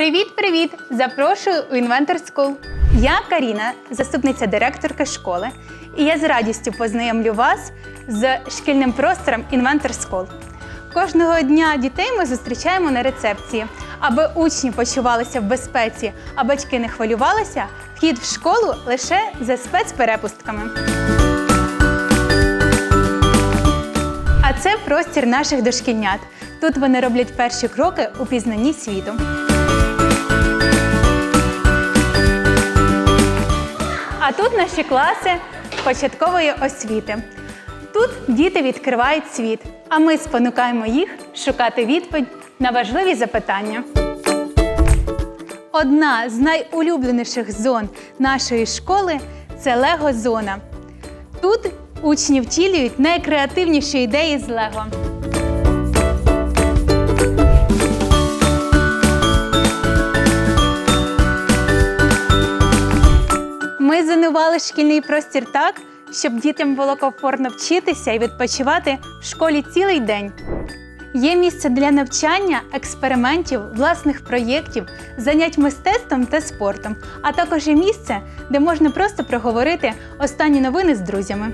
Привіт-привіт! Запрошую у Inventor School. Я Каріна, заступниця директорки школи, і я з радістю познайомлю вас з шкільним простором Inventor School. Кожного дня дітей ми зустрічаємо на рецепції. Аби учні почувалися в безпеці, а батьки не хвилювалися, вхід в школу лише за спецперепустками. А це простір наших дошкільнят. Тут вони роблять перші кроки у пізнанні світу. А тут наші класи початкової освіти. Тут діти відкривають світ, а ми спонукаємо їх шукати відповідь на важливі запитання. Одна з найулюбленіших зон нашої школи це Лего-зона. Тут учні втілюють найкреативніші ідеї з Лего. Ми шкільний простір так, щоб дітям було комфортно вчитися і відпочивати в школі цілий день. Є місце для навчання, експериментів, власних проєктів, занять мистецтвом та спортом, а також і місце, де можна просто проговорити останні новини з друзями.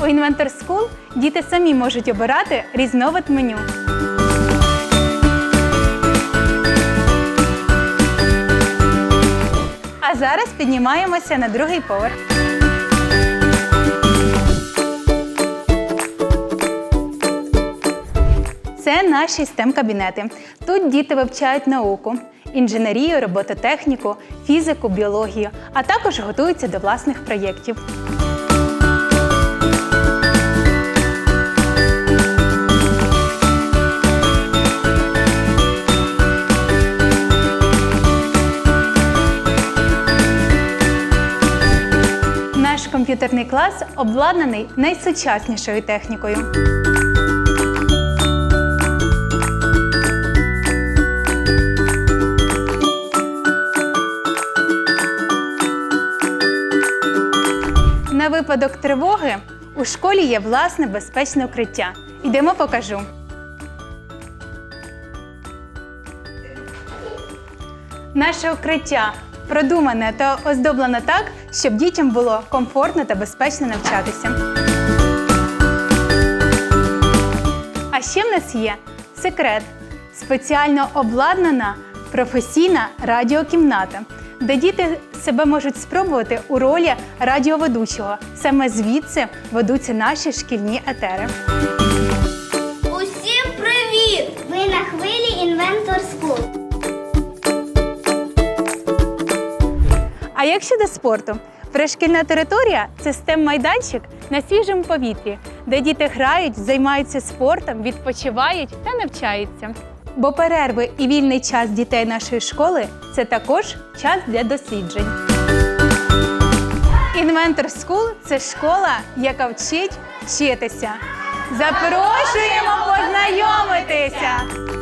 У Inventor School діти самі можуть обирати різновид меню. Зараз піднімаємося на другий поверх. Це наші stem кабінети Тут діти вивчають науку, інженерію, робототехніку, фізику, біологію, а також готуються до власних проєктів. Комп'ютерний клас обладнаний найсучаснішою технікою. На випадок тривоги у школі є власне безпечне укриття. Йдемо покажу. Наше укриття продумане та оздоблене так, щоб дітям було комфортно та безпечно навчатися. А ще в нас є секрет спеціально обладнана професійна радіокімната, де діти себе можуть спробувати у ролі радіоведучого. Саме звідси ведуться наші шкільні етери. Як щодо спорту? Пришкільна територія це stem майданчик на свіжому повітрі, де діти грають, займаються спортом, відпочивають та навчаються. Бо перерви і вільний час дітей нашої школи це також час для досліджень. Inventor School – це школа, яка вчить вчитися. Запрошуємо познайомитися!